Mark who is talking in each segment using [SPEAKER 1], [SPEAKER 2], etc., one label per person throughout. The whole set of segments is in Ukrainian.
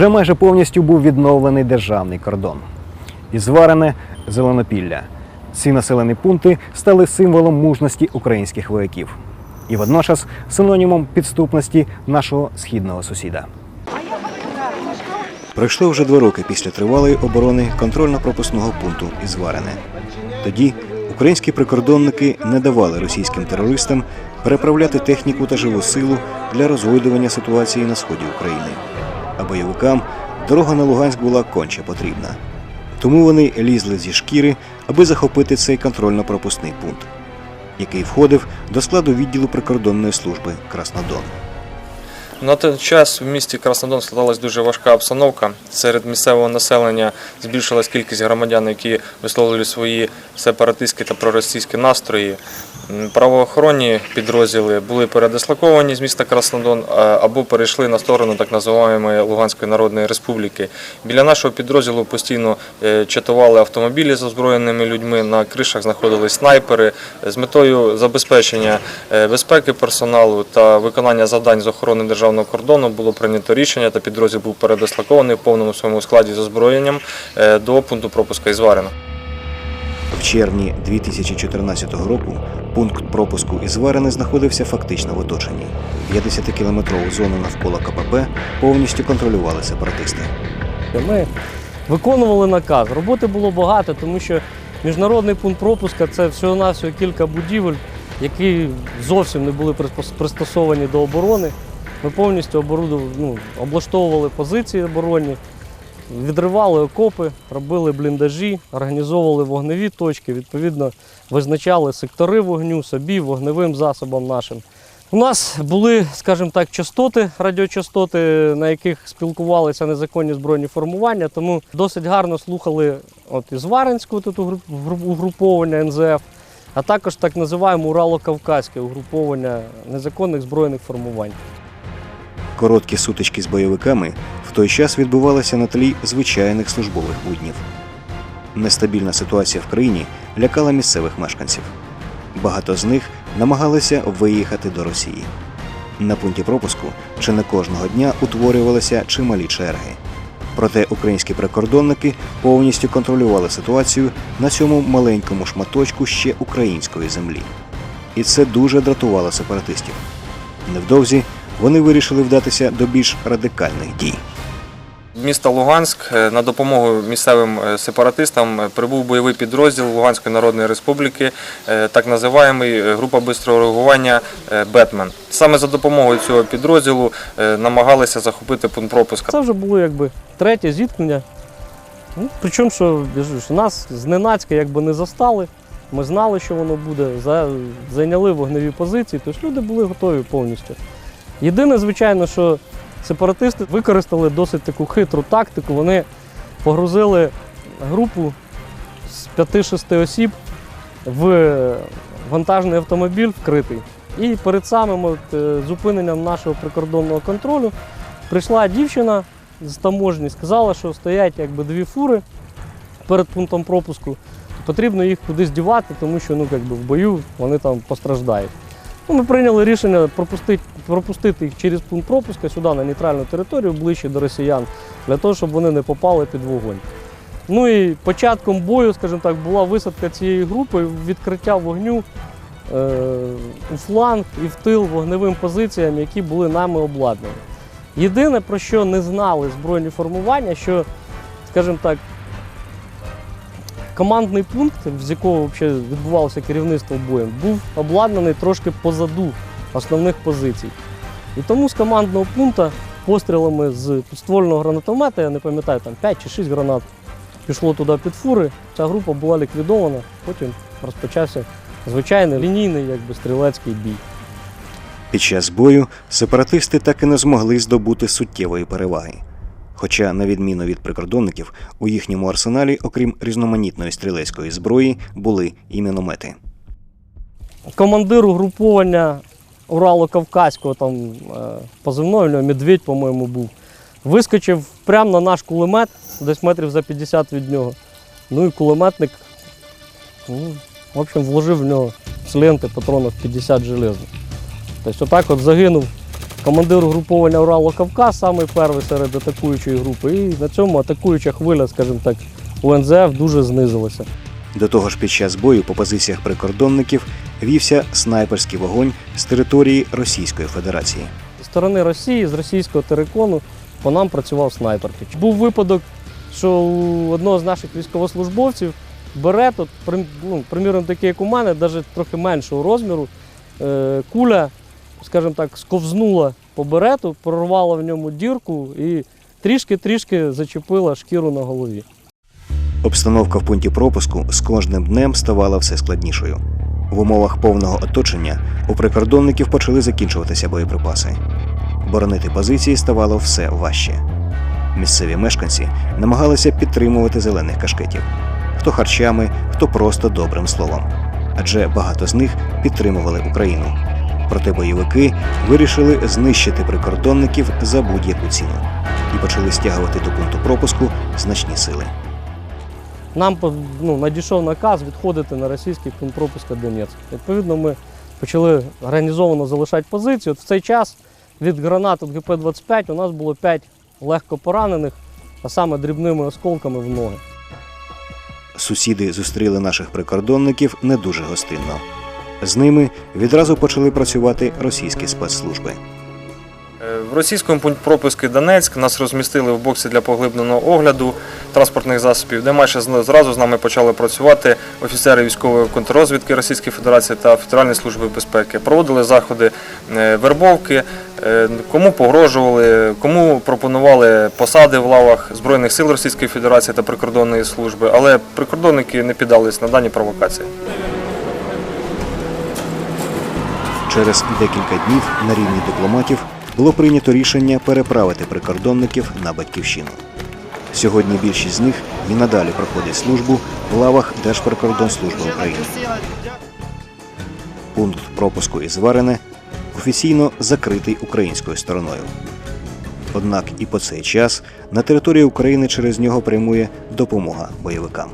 [SPEAKER 1] вже майже повністю був відновлений державний кордон. І зварене зеленопілля. Ці населені пункти стали символом мужності українських вояків і водночас синонімом підступності нашого східного сусіда. Пройшло вже два роки після тривалої оборони контрольно-пропускного пункту Ізварене. Тоді українські прикордонники не давали російським терористам переправляти техніку та живу силу для розгойдування ситуації на сході України. А бойовикам дорога на Луганськ була конче потрібна. Тому вони лізли зі шкіри, аби захопити цей контрольно-пропускний пункт, який входив до складу відділу прикордонної служби Краснодон.
[SPEAKER 2] На той час в місті Краснодон складалась дуже важка обстановка. Серед місцевого населення збільшилась кількість громадян, які висловлювали свої сепаратистські та проросійські настрої. Правоохоронні підрозділи були передислоковані з міста Краснодон або перейшли на сторону так називаємої Луганської Народної Республіки. Біля нашого підрозділу постійно е, чатували автомобілі з озброєними людьми. На кришах знаходились снайпери з метою забезпечення е, безпеки персоналу та виконання завдань з охорони державного кордону було прийнято рішення та підрозділ був передислокований в повному своєму складі з озброєнням е, до пункту пропуска Ізварина.
[SPEAKER 1] В червні 2014 року пункт пропуску із Варени знаходився фактично в оточенні. 50-кілометрову зону навколо КПП повністю контролювали сепаратисти.
[SPEAKER 3] Ми виконували наказ. Роботи було багато, тому що міжнародний пункт пропуска це всього-навсього кілька будівель, які зовсім не були пристосовані до оборони. Ми повністю ну, облаштовували позиції оборонні, відривали окопи, робили бліндажі, організовували вогневі точки, відповідно, визначали сектори вогню собі, вогневим засобам нашим. У нас були, скажімо так, частоти, радіочастоти, на яких спілкувалися незаконні збройні формування, тому досить гарно слухали от із Варенського тут угруп- угруп- угруповання НЗФ, а також так називаємо Урало-Кавказьке угруповання незаконних збройних формувань.
[SPEAKER 1] Короткі сутички з бойовиками в той час відбувалися на тлі звичайних службових буднів. Нестабільна ситуація в країні лякала місцевих мешканців. Багато з них намагалися виїхати до Росії. На пункті пропуску чи не кожного дня утворювалися чималі черги. Проте українські прикордонники повністю контролювали ситуацію на цьому маленькому шматочку ще української землі. І це дуже дратувало сепаратистів. Невдовзі вони вирішили вдатися до більш радикальних дій.
[SPEAKER 2] Міста Луганськ е, на допомогу місцевим е, сепаратистам е, прибув бойовий підрозділ Луганської Народної Республіки, так називаємий е, група бистрого реагування Бетмен. Саме за допомогою цього підрозділу намагалися захопити пункт пропуска.
[SPEAKER 3] Це вже було якби третє зіткнення. Ну, причому, що нас зненацька якби не застали. Ми знали, що воно буде, зайняли вогневі позиції, тож люди були готові повністю. Єдине, звичайно, що сепаратисти використали досить таку хитру тактику. Вони погрузили групу з 5-6 осіб в вантажний автомобіль вкритий. І перед самим от, е, зупиненням нашого прикордонного контролю прийшла дівчина з таможні, сказала, що стоять якби дві фури перед пунктом пропуску. Потрібно їх кудись дівати, тому що ну, якби, в бою вони там постраждають. Ну, ми прийняли рішення пропустити, пропустити їх через пункт пропуска сюди на нейтральну територію, ближче до росіян, для того, щоб вони не попали під вогонь. Ну і початком бою, скажімо так, була висадка цієї групи, відкриття вогню е, у фланг і в тил вогневим позиціям, які були нами обладнані. Єдине, про що не знали збройні формування, що, скажімо так, командний пункт, з якого відбувалося керівництво боєм, був обладнаний трошки позаду основних позицій. І тому з командного пункту пострілами з підствольного гранатомета, я не пам'ятаю, там 5 чи 6 гранат пішло туди під фури. Ця група була ліквідована, потім розпочався звичайний лінійний якби, стрілецький бій.
[SPEAKER 1] Під час бою сепаратисти так і не змогли здобути суттєвої переваги. Хоча, на відміну від прикордонників, у їхньому арсеналі, окрім різноманітної стрілецької зброї, були і міномети.
[SPEAKER 3] командир угруповання Урало-Кавказького, там е, позивною медведь, по-моєму, був. Вискочив прямо на наш кулемет, десь метрів за 50 від нього. Ну і кулеметник, ну, в общем, вложив в нього з ленти патронів 50 железних. Тобто отак от загинув командир угруповання Урало-Кавказ, самий перший серед атакуючої групи. І на цьому атакуюча хвиля, скажімо так, УНЗФ дуже знизилася.
[SPEAKER 1] До того ж, під час бою по позиціях прикордонників вівся снайперський вогонь з території Російської Федерації.
[SPEAKER 3] Зі сторони Росії, з російського терикону, по нам працював снайпер. Був випадок, що у одного з наших військовослужбовців бере, тут, ну, приміром, такий, як у мене, навіть трохи меншого розміру, е, куля, скажімо так, сковзнула по берету, прорвала в ньому дірку і трішки-трішки зачепила шкіру на голові.
[SPEAKER 1] Обстановка в пункті пропуску з кожним днем ставала все складнішою. В умовах повного оточення у прикордонників почали закінчуватися боєприпаси. Боронити позиції ставало все важче. Місцеві мешканці намагалися підтримувати зелених кашкетів хто харчами, хто просто добрим словом. Адже багато з них підтримували Україну. Проте бойовики вирішили знищити прикордонників за будь-яку ціну і почали стягувати до пункту пропуску значні сили.
[SPEAKER 3] Нам ну, надійшов наказ відходити на російський пункт пропуска Донецьк. Відповідно, ми почали організовано залишати позицію. От в цей час від гранат від ГП-25 у нас було 5 легко поранених, а саме дрібними осколками в ноги.
[SPEAKER 1] Сусіди зустріли наших прикордонників не дуже гостинно. З ними відразу почали працювати російські спецслужби.
[SPEAKER 2] Е, В російському пункті пропуску Донецьк нас розмістили в боксі для поглибленого огляду транспортних засобів, де майже зразу з нами почали працювати офіцери військової контррозвідки Російської Федерації та Федеральної служби безпеки. Проводили заходи е, вербовки, е, кому погрожували, кому пропонували посади в лавах Збройних сил Російської Федерації та прикордонної служби, але прикордонники не піддались на дані провокації.
[SPEAKER 1] Через декілька днів на рівні дипломатів було прийнято рішення переправити прикордонників на батьківщину. Сьогодні більшість з них і надалі проходить службу в лавах Держприкордонслужби України. Пункт пропуску із Варене офіційно закритий українською стороною. Однак і по цей час на території України через нього прямує допомога бойовикам.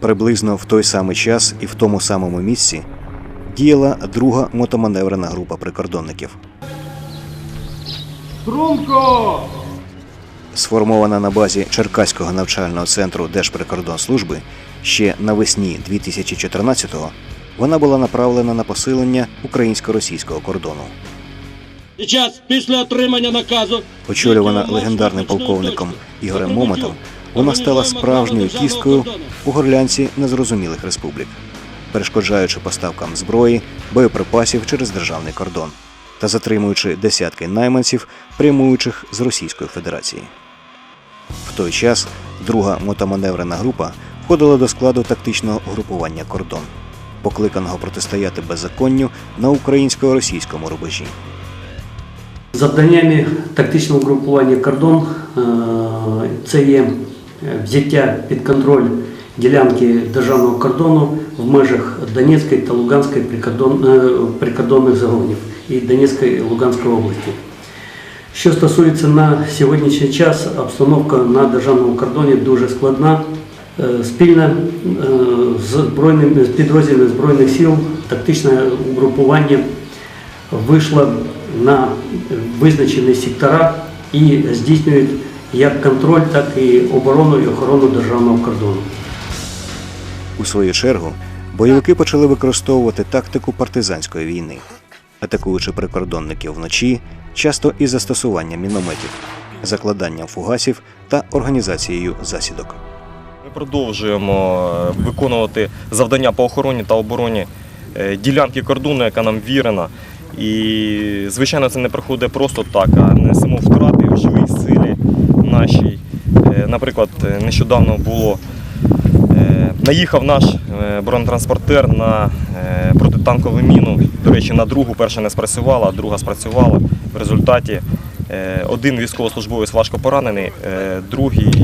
[SPEAKER 1] Приблизно в той самий час і в тому самому місці діяла друга мотоманеврена група прикордонників.
[SPEAKER 4] Струнко!
[SPEAKER 1] Сформована на базі Черкаського навчального центру Держприкордонслужби ще навесні 2014-го, вона була направлена на посилення українсько-російського кордону.
[SPEAKER 4] Зараз, після отримання наказу,
[SPEAKER 1] Очолювана легендарним полковником Ігорем Момотом, вона стала справжньою кісткою у горлянці незрозумілих республік, перешкоджаючи поставкам зброї, боєприпасів через державний кордон та затримуючи десятки найманців, прямуючих з Російської Федерації. В той час друга мотоманеврена група входила до складу тактичного групування кордон, покликаного протистояти беззаконню на українсько-російському рубежі.
[SPEAKER 5] Завданнями тактичного групування кордон е, це є взяття під контроль ділянки державного кордону в межах Донецької та Луганської е, прикордонних загонів і Донецької і Луганської області. Що стосується на сьогоднішній час, обстановка на державному кордоні дуже складна. Е, Спільно е, з збройними з підрозділами Збройних сил тактичне угрупування вийшло на визначені сектора і здійснюють як контроль, так і оборону і охорону державного кордону.
[SPEAKER 1] У свою чергу бойовики почали використовувати тактику партизанської війни, атакуючи прикордонників вночі, часто із застосуванням мінометів, закладанням фугасів та організацією засідок.
[SPEAKER 6] Ми продовжуємо е, виконувати завдання по охороні та обороні е, ділянки кордону, яка нам вірена. І, звичайно, це не проходить просто так, а живій силі нашій. Е, Наприклад, е, нещодавно було е, наїхав наш бронетранспортер на протитанкову міну. До речі, на другу перша не спрацювала, а друга спрацювала. В результаті один військовослужбовець важко поранений, другий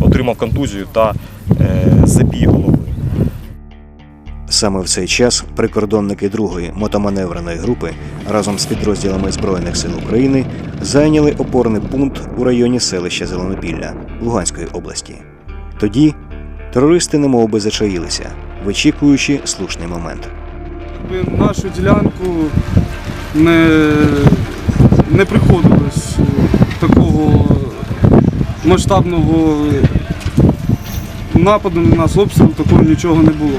[SPEAKER 6] отримав контузію та забігло.
[SPEAKER 1] Саме в цей час прикордонники другої мотоманевреної групи разом з підрозділами Збройних сил України зайняли опорний пункт у районі селища Зеленопілля Луганської області. Тоді терористи немовби зачаїлися вичікуючи слушний момент.
[SPEAKER 7] Нашу ділянку не, не приходилось такого масштабного нападу на нас, обстрілу, такого нічого не було.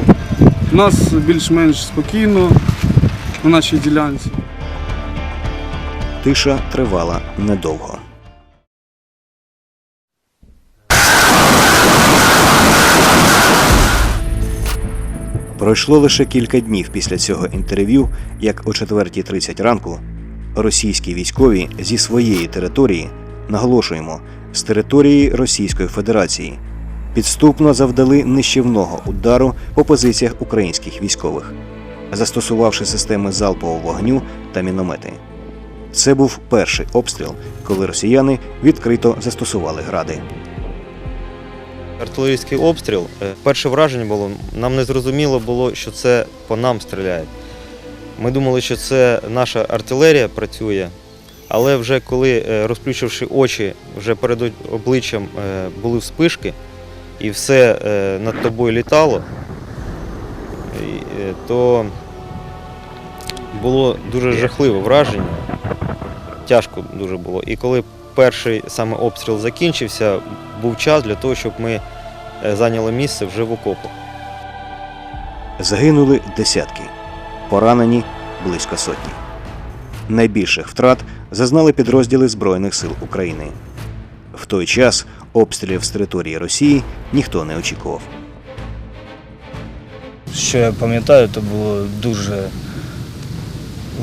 [SPEAKER 7] У нас більш-менш спокійно на нашій ділянці.
[SPEAKER 1] Тиша тривала недовго. Пройшло лише кілька днів після цього інтерв'ю, як о 4.30 ранку російські військові зі своєї території, наголошуємо, з території Російської Федерації, підступно завдали нищівного удару по позиціях українських військових, застосувавши системи залпового вогню та міномети. Це був перший обстріл, коли росіяни відкрито застосували гради.
[SPEAKER 8] Артилерійський обстріл. е, Перше враження було, нам не зрозуміло було, що це по нам стріляють. Ми думали, що це наша артилерія працює, але вже коли, е, розплющивши очі, вже перед обличчям е, були вспишки, і все е, над тобою літало, е, то було дуже жахливе враження. Тяжко дуже було. І коли перший саме обстріл закінчився, був час для того, щоб ми е, зайняли місце вже в окопах.
[SPEAKER 1] Загинули десятки, поранені близько сотні. Найбільших втрат зазнали підрозділи Збройних сил України. В той час обстрілів з території Росії ніхто не очікував.
[SPEAKER 9] Що я пам'ятаю, то було дуже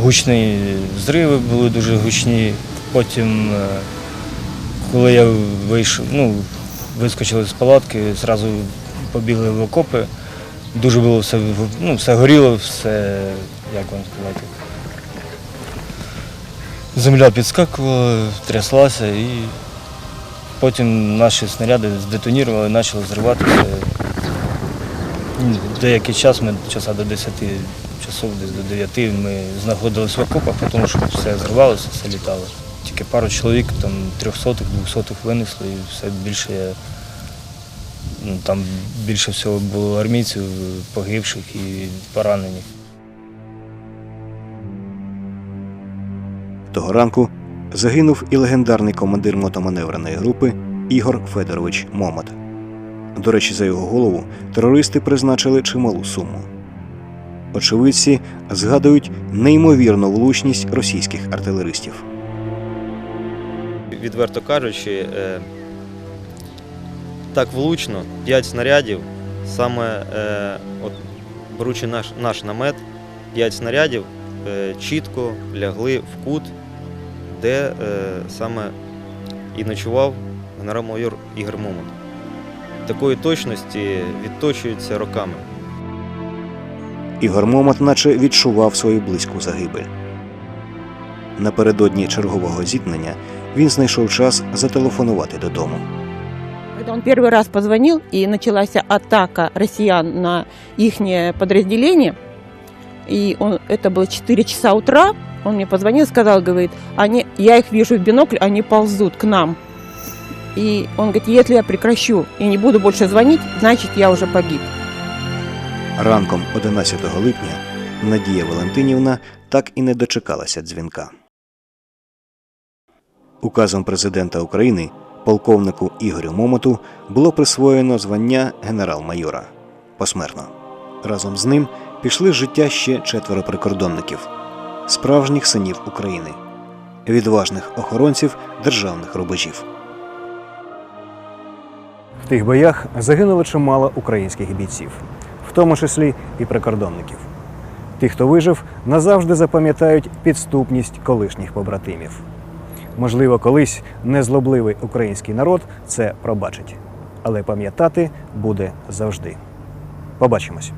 [SPEAKER 9] гучні зриви, були дуже гучні. Потім, е, коли я вийшов, ну, вискочили з палатки, зразу побігли в окопи. Дуже було все, ну, все горіло, все, як вам сказати. Земля підскакувала, тряслася і потім наші снаряди здетонірували, почали зриватися. Деякий час, ми часа до 10 часов, десь до 9 ми знаходилися в окопах, тому що все зривалося, все літало. Тільки пару чоловік, там трьохсотих, двохсотих винесли і все більше ну, там більше всього було армійців, погибших і поранених.
[SPEAKER 1] Того ранку загинув і легендарний командир мотоманевреної групи Ігор Федорович Момот. До речі, за його голову терористи призначили чималу суму. Очевидці згадують неймовірну влучність російських артилеристів.
[SPEAKER 8] Відверто кажучи, е, так влучно, 5 снарядів, саме е, от, беручи наш, наш намет, 5 снарядів е, чітко лягли в кут, де е, саме і ночував генерал-майор Ігор Момот. Такої точності відточується роками.
[SPEAKER 1] Ігор Момот наче відчував свою близьку загибель. Напередодні чергового зіткнення він знайшов час зателефонувати додому.
[SPEAKER 10] Когда он первый раз позвонил, и началась атака россиян на их подразделение, и он, это было 4 часа утра, он мне позвонил и сказал, говорит, они, я их вижу в бинокль, они ползут к нам. И он говорит, если я прекращу и не буду больше звонить, значит, я уже погиб.
[SPEAKER 1] Ранком 11 липня Надія Валентинівна так і не дочекалася дзвінка. Указом президента України полковнику Ігорю Момоту було присвоєно звання генерал-майора посмертно. Разом з ним пішли життя ще четверо прикордонників, справжніх синів України, відважних охоронців державних рубежів.
[SPEAKER 11] В тих боях загинуло чимало українських бійців, в тому числі і прикордонників. Ті, хто вижив, назавжди запам'ятають підступність колишніх побратимів. Можливо, колись незлобливий український народ це пробачить, але пам'ятати буде завжди. Побачимось.